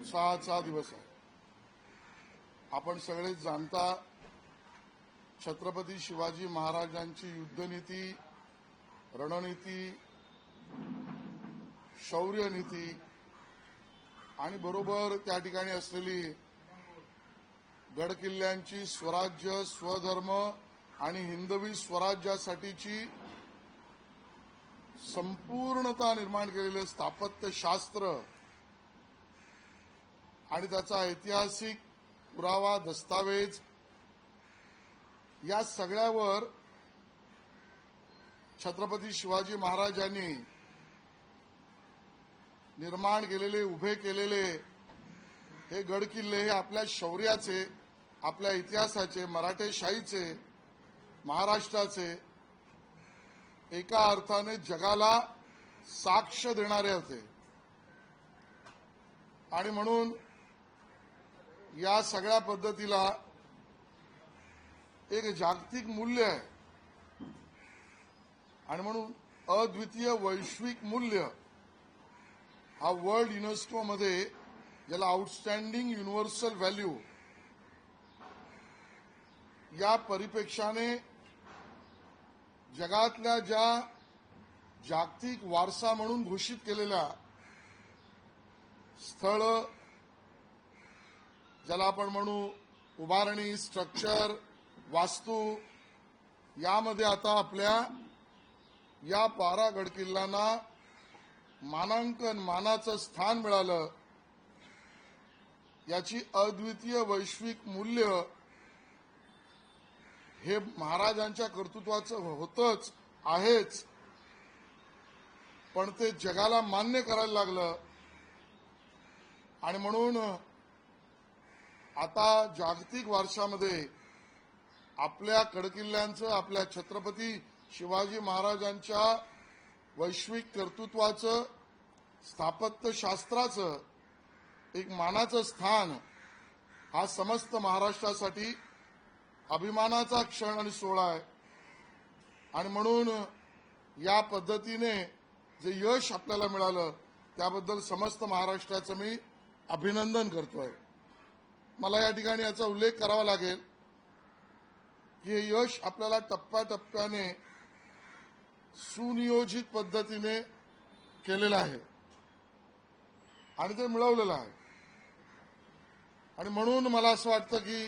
उत्साहाचा दिवस आहे. आपण सगळे जाणता छत्रपती शिवाजी महाराजांची युद्धनीती रणनीती शौर्यनीती आणि बरोबर त्या ठिकाणी असलेली गडकिल्ल्यांची स्वराज्य स्वधर्म आणि हिंदवी स्वराज्यासाठीची संपूर्णता निर्माण केलेले स्थापत्यशास्त्र आणि त्याचा ऐतिहासिक पुरावा दस्तावेज या सगळ्यावर छत्रपती शिवाजी महाराजांनी निर्माण केलेले उभे केलेले हे गड किल्ले हे आपल्या शौर्याचे आपल्या इतिहासाचे मराठेशाहीचे महाराष्ट्राचे एका अर्थाने जगाला साक्ष देणारे होते. आणि म्हणून या सगळ्या पद्धतीला एक जागतिक मूल्य आहे. आणि म्हणून अद्वितीय वैश्विक मूल्य हा वर्ल्ड युनेस्कोमध्ये ज्याला आउटस्टँडिंग युनिव्हर्सल व्हॅल्यू या परिपेक्षाने जगातल्या ज्या जागतिक वारसा म्हणून घोषित केलेल्या स्थळ ज्याला आपण म्हणू उभारणी स्ट्रक्चर वास्तू यामध्ये आता आपल्या या बारा गडकिल्ल्यांना मानांकन मानाचं स्थान मिळालं. याची अद्वितीय वैश्विक मूल्य हे महाराजांच्या कर्तृत्वाचं हो-, होतच आहेच. पण ते जगाला मान्य करायला लागलं. आणि म्हणून आता जागतिक वारशामध्ये आपल्या कडकिल्ल्यांचं आपल्या छत्रपती शिवाजी महाराजांच्या वैश्विक कर्तृत्वाचं स्थापत्यशास्त्राचं एक मानाचं स्थान हा समस्त महाराष्ट्रासाठी अभिमानाचा क्षण आणि सोहळा आहे. आणि म्हणून या पद्धतीने जे यश आपल्याला मिळालं त्याबद्दल समस्त महाराष्ट्राचं मी अभिनंदन करतोय. मला या ठिकाणी याचा उल्लेख करावा लागेल की हे यश आपल्याला टप्प्याटप्प्याने सुनियोजित पद्धतीने केलेलं आहे. आणि ते मिळवलेलं आहे. आणि म्हणून मला असं वाटतं की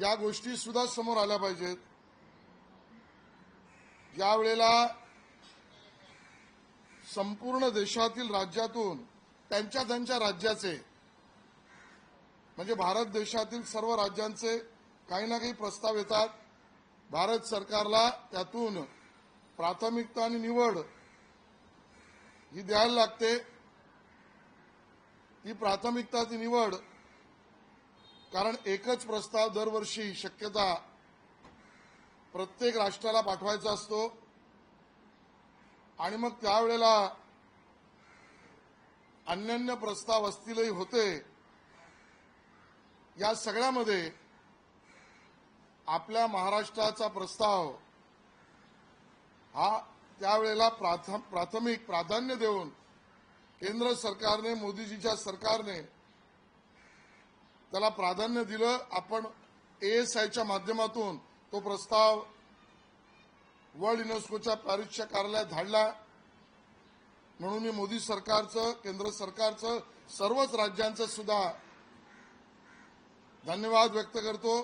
या गोष्टी सुद्धा समोर आल्या पाहिजेत. यावेळेला संपूर्ण देशातील राज्यातून त्यांच्या त्यांच्या राज्याचे म्हणजे भारत देशातील सर्व राज्यांचे काही ना काही प्रस्ताव येतात. भारत सरकारला त्यातून प्राथमिकता आणि निवड ही द्यायला लागते. ती प्राथमिकता ती निवड कारण एकच प्रस्ताव दरवर्षी शक्यता प्रत्येक राष्ट्राला पाठवायचा असतो. आणि मग त्यावेळेला अन्यान्य प्रस्ताव असतीलही होते. या सगळ्यामध्ये आपल्या महाराष्ट्राचा प्रस्ताव हा त्यावेळेला प्राथम प्राथमिक प्राधान्य देऊन केंद्र सरकारने मोदीजीच्या सरकारने त्याला प्राधान्य दिलं. आपण एएसआयच्या माध्यमातून तो प्रस्ताव वर्ल्ड युनेस्कोच्या पॅरिसच्या कार्यालयात धाडला. म्हणून मी मोदी सरकारचं केंद्र सरकारचं सर्वच राज्यांचं सुद्धा धन्यवाद व्यक्त करतो.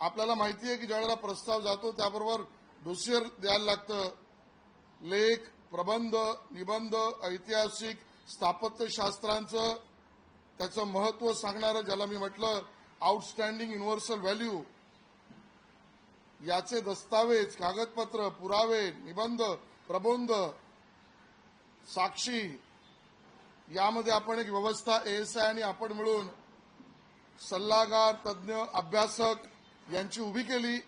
आपल्याला माहिती आहे की ज्यावेळेला प्रस्ताव जातो त्याबरोबर डोसियर द्यायला लागतं. लेख प्रबंध निबंध ऐतिहासिक स्थापत्यशास्त्रांचं त्याचं महत्त्व सांगणारं ज्याला मी म्हटलं आउटस्टँडिंग युनिव्हर्सल व्हॅल्यू याचे दस्तावेज कागदपत्र पुरावे निबंध प्रबंध साक्षी यामध्ये आपण एक व्यवस्था एएसआय आणि आपण मिळून सल्लागार तज्ज्ञ अभ्यासक यांची उभी केली.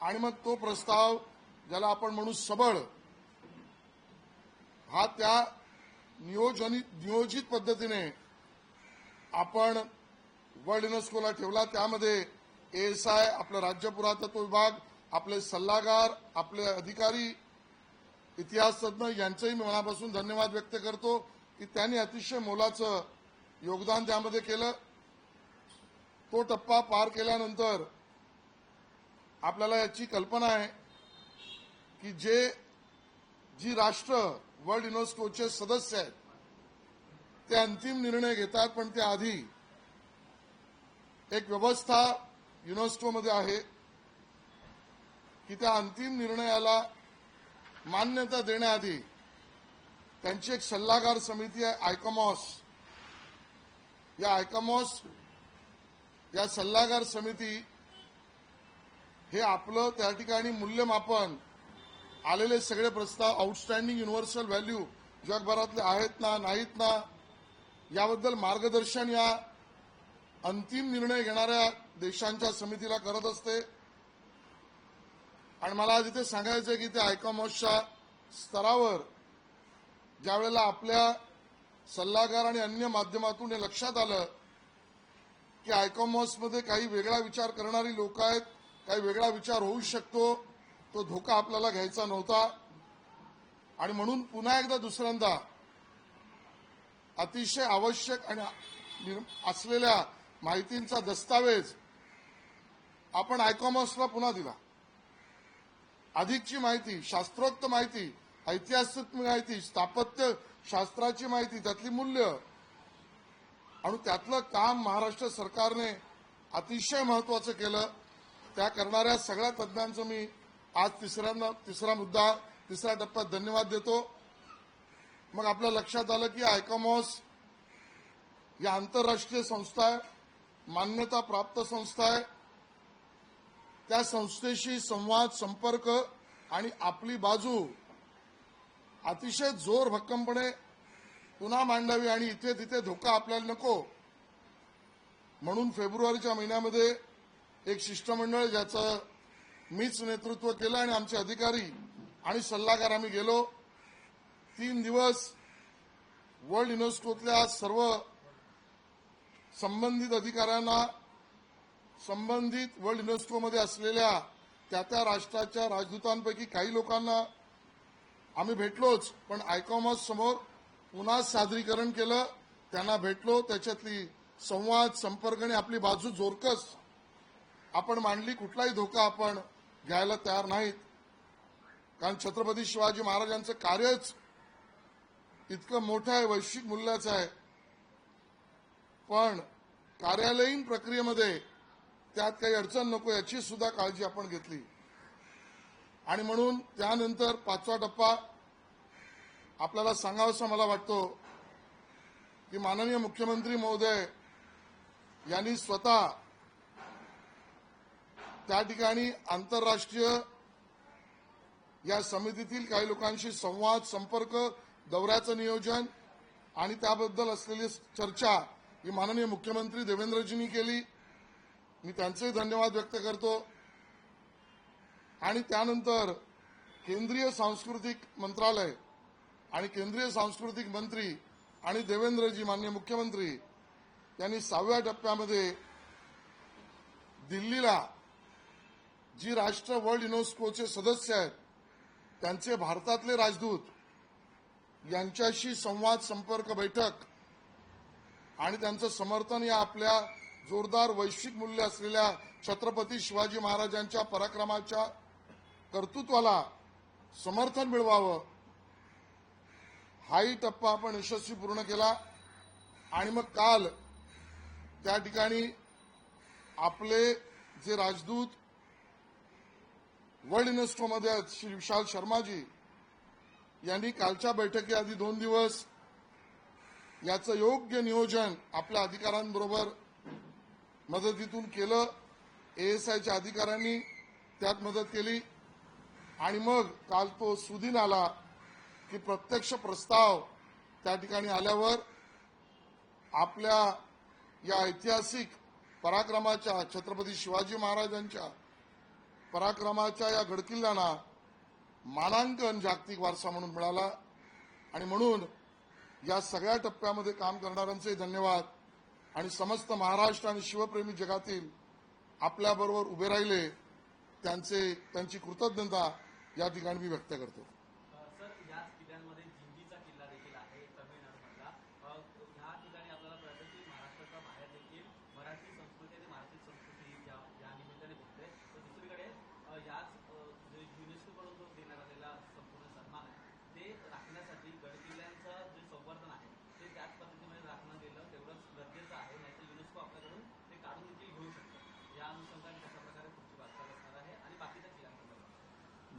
आणि मग तो प्रस्ताव ज्याला आपण म्हणू सबळ हा त्या नियोजनित नियोजित पद्धतीने आपण वर्ल्ड युनेस्कोला ठेवला. त्यामध्ये एएसआय आपलं राज्य पुरातत्व विभाग आपले सल्लागार आपले अधिकारी इतिहास तज्ज्ञ यांचेही मी मनापासून धन्यवाद व्यक्त करतो की त्यांनी अतिशय मोलाचं योगदान त्यामध्ये केलं. तो टप्पा पार केल्यानंतर आपल्याला याची कल्पना आहे की जे जी राष्ट्र वर्ल्ड युनेस्कोचे सदस्य आहेत ते अंतिम निर्णय घेतात पण त्याआधी एक व्यवस्था युनेस्कोमध्ये आहे की त्या अंतिम निर्णयाला मान्यता देण्याआधी त्यांची एक सल्लागार समिती आहे आयकॉमॉस. या आयकॉमॉस या सल्लागार समिती हे आपलं त्या ठिकाणी मूल्यमापन आलेले सगळे प्रस्ताव आउटस्टँडिंग युनिव्हर्सल व्हॅल्यू जगभरातले आहेत ना नाहीत ना याबद्दल मार्गदर्शन या अंतिम निर्णय घेणाऱ्या देशांच्या समितीला करत असते. आणि मला आज इथे सांगायचं की त्या आयकॉमॉसच्या स्तरावर ज्यावेळेला आपल्या सल्लागार आणि अन्य माध्यमातून हे लक्षात आलं की आयकॉमॉसमध्ये काही वेगळा विचार करणारी लोक आहेत काही वेगळा विचार होऊ शकतो तो धोका आपल्याला घ्यायचा नव्हता. आणि म्हणून पुन्हा एकदा दुसऱ्यांदा अतिशय आवश्यक आणि असलेल्या माहितींचा दस्तावेज आपण आयकॉमर्सला पुन्हा दिला. अधिकची माहिती शास्त्रोक्त माहिती ऐतिहासिक माहिती स्थापत्य शास्त्राची माहिती त्यातली मूल्य आणि त्यातलं काम महाराष्ट्र सरकारने अतिशय महत्वाचं केलं. त्या करणाऱ्या सगळ्या तज्ज्ञांचं मी आज तिसऱ्यांदा तिसरा मुद्दा तिसऱ्या टप्प्यात धन्यवाद देतो. मग आपल्या लक्षात आलं की आयकॉमॉस या आंतरराष्ट्रीय संस्था आहे मान्यता प्राप्त संस्था आहे. त्या संस्थेशी संवाद संपर्क आणि आपली बाजू अतिशय जोर भक्कमपणे पुन्हा मांडावी आणि इथे तिथे धोका आपल्याला नको. म्हणून फेब्रुवारीच्या महिन्यामध्ये एक शिष्टमंडळ ज्याचं मीच नेतृत्व केलं आणि आमचे अधिकारी आणि सल्लागार आम्ही गेलो. तीन दिवस वर्ल्ड युनेस्कोतल्या सर्व संबंधित अधिकाऱ्यांना संबंधित वर्ल्ड युनेस्कोमध्ये असलेल्या त्या त्या राष्ट्राच्या राजदूतांपैकी काही लोकांना आम्ही भेटलोच पण आयकॉमॉस समोर पुन्हा सादरीकरण केलं त्यांना भेटलो त्याच्यातली संवाद संपर्क आणि आपली बाजू जोरकस. आपण मांडली कुठलाही धोका आपण घ्यायला तयार नाहीत. कारण छत्रपती शिवाजी महाराजांचं कार्यच इतकं मोठं आहे वैश्विक मूल्याचं आहे. पण कार्यालयीन प्रक्रियेमध्ये त्यात काही अडचण नको याची सुद्धा काळजी आपण घेतली. आणि म्हणून त्यानंतर पाचवा टप्पा आपल्याला सांगावंसं मला वाटतो की माननीय मुख्यमंत्री महोदय यांनी स्वतः त्या ठिकाणी आंतरराष्ट्रीय या समितीतील काही लोकांशी संवाद संपर्क दौऱ्याचं नियोजन आणि त्याबद्दल असलेली चर्चा ही माननीय मुख्यमंत्री देवेंद्रजींनी केली. मी त्यांचेही धन्यवाद व्यक्त करतो. आणि त्यानंतर केंद्रीय सांस्कृतिक मंत्रालय आणि केंद्रीय सांस्कृतिक मंत्री आणि देवेंद्रजी मान्य मुख्यमंत्री यांनी सहाव्या टप्प्यामध्ये दिल्लीला जी राष्ट्र वर्ल्ड युनेस्कोचे सदस्य आहेत त्यांचे भारतातले राजदूत यांच्याशी संवाद संपर्क बैठक आणि त्यांचं समर्थन या आपल्या जोरदार वैश्विक मूल्य असलेल्या छत्रपती शिवाजी महाराजांच्या पराक्रमाच्या कर्तृत्वाला समर्थन मिळवावं हाही टप्पा आपण यशस्वी पूर्ण केला. आणि मग काल त्या ठिकाणी आपले जे राजदूत वर्ल्ड युनेस्कोमध्ये आहेत श्री विशाल शर्माजी यांनी कालच्या बैठकीआधी दोन दिवस याचं योग्य नियोजन आपल्या अधिकाऱ्यांबरोबर मदतीतून केलं. एएसआयच्या अधिकाऱ्यांनी त्यात मदत केली. आणि मग काल तो सुदीन आला. की प्रत्यक्ष प्रस्ताव त्या ठिकाणी आल्यावर आपल्या या ऐतिहासिक पराक्रमाच्या छत्रपती शिवाजी महाराजांच्या पराक्रमाच्या या गडकिल्ल्यांना मानांकन जागतिक वारसा म्हणून मिळाला. आणि म्हणून या सगळ्या टप्प्यामध्ये काम करणाऱ्यांचे धन्यवाद. आणि समस्त महाराष्ट्र आणि शिवप्रेमी जगातील आपल्याबरोबर उभे राहिले त्यांचे त्यांची कृतज्ञता या ठिकाणी मी व्यक्त करतो.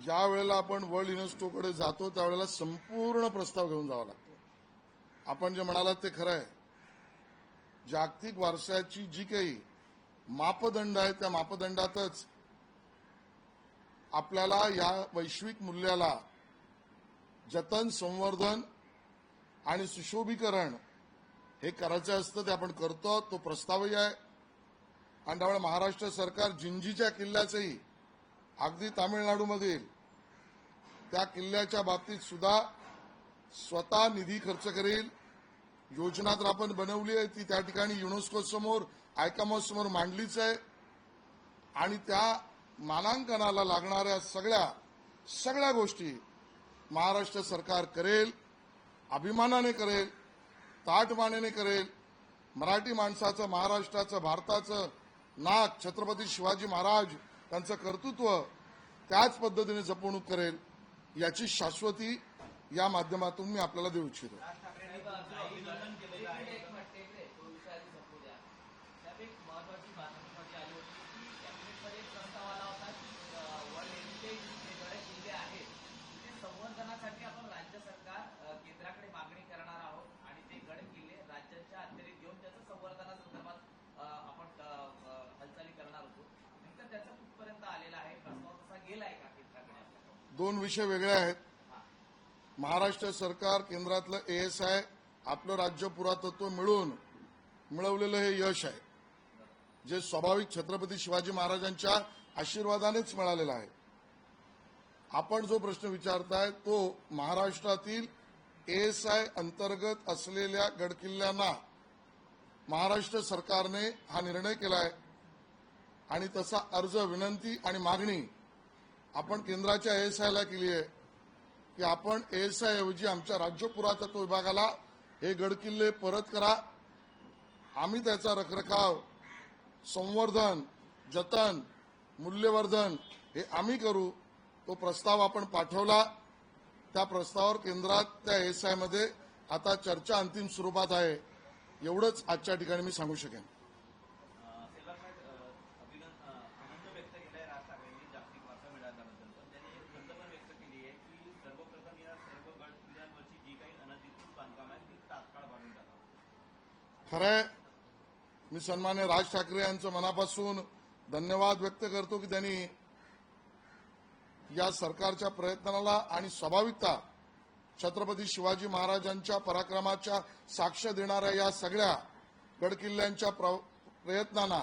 ज्या वेळेला आपण वर्ल्ड युनिव्हर्सिटीकडे जातो त्यावेळेला संपूर्ण प्रस्ताव घेऊन जावा लागतो. आपण जे म्हणालात ते खरं आहे. जागतिक वारशाची जी काही मापदंड आहे त्या मापदंडातच आपल्याला या वैश्विक मूल्याला जतन संवर्धन आणि सुशोभीकरण हे करायचं असतं ते आपण करतो तो प्रस्तावही आहे. आणि त्यामुळे महाराष्ट्र सरकार जिंजीच्या किल्ल्याचंही अगदी तामिळनाडूमधील त्या किल्ल्याच्या बाबतीत सुद्धा स्वतः निधी खर्च करेल. योजना तर आपण बनवली आहे ती त्या ठिकाणी युनेस्को समोर आयकामॉस समोर मांडलीच आहे. आणि त्या मानांकनाला लागणाऱ्या सगळ्या सगळ्या गोष्टी महाराष्ट्र सरकार करेल अभिमानाने करेल ताटमानेने करेल. मराठी माणसाचं महाराष्ट्राचं भारताचं नाग छत्रपती शिवाजी महाराज त्यांचं कर्तृत्व त्याच पद्धतीने जपवणूक करेल याची शाश्वती या माध्यमातून मी आपल्याला देऊ इच्छितो त्यात एक महत्वाची बातमी आली होती की कॅबिनेटमध्ये एक प्रस्ताव आला होता की वर्ल्ड हेरिटेज जे गड किल्ले आहेत ते संवर्धनासाठी आपण राज्य सरकार अ, केंद्राकडे मागणी करणार आहोत आणि ते गड किल्ले राज्याच्या अखत्यारीत घेऊन त्याचं संवर्धनासंदर्भात अ, आपण अ, अ, हालचाली करणार होतो नेमकं त्याचं कुठपर्यंत आलेला आहे प्रस्ताव तसा गेलाय का केंद्राकडे आपल्याकडे दोन विषय वेगळे आहेत. महाराष्ट्र सरकार केंद्रातलं एएसआय आपलं राज्य पुरातत्व मिळून मिळवलेलं हे यश आहे. जे स्वाभाविक छत्रपती शिवाजी महाराजांच्या आशीर्वादानेच मिळालेलं आहे. आपण जो प्रश्न विचारताय तो महाराष्ट्रातील एएसआय अंतर्गत असलेल्या गडकिल्ल्यांना महाराष्ट्र सरकारने हा निर्णय केलाय. आणि तसा अर्ज विनंती आणि मागणी आपण केंद्राच्या एएसआयला केली आहे की आपण एएसआय ऐवजी आमच्या राज्य पुरातत्व विभागाला हे गडकिल्ले परत करा. आम्ही त्याचा रखरखाव संवर्धन जतन मूल्यवर्धन हे आम्ही करू. तो प्रस्ताव आपण पाठवला. त्या प्रस्तावावर केंद्रात त्या एसआयमध्ये आता चर्चा अंतिम स्वरूपात आहे. एवढंच आजच्या ठिकाणी मी सांगू शकेन सेवासाहेब अभिनंद आनंद व्यक्त केलाय राज ठाकरेंनी जागतिक वारसा मिळाल्याबद्दल पण त्यांनी एक खंत पण व्यक्त केली आहे की सर्वप्रथम या सर्व गड किल्ल्यांवरची जी काही अनधिकृत बांधकाम आहेत ती तात्काळ बांधून टाका खरंय. मी सन्मान्य राज ठाकरे यांचं मनापासून धन्यवाद व्यक्त करतो की त्यांनी या सरकारच्या प्रयत्नाला आणि स्वाभाविकता छत्रपती शिवाजी महाराजांच्या पराक्रमाच्या साक्ष देणाऱ्या या सगळ्या गडकिल्ल्यांच्या प्र- प्रयत्नांना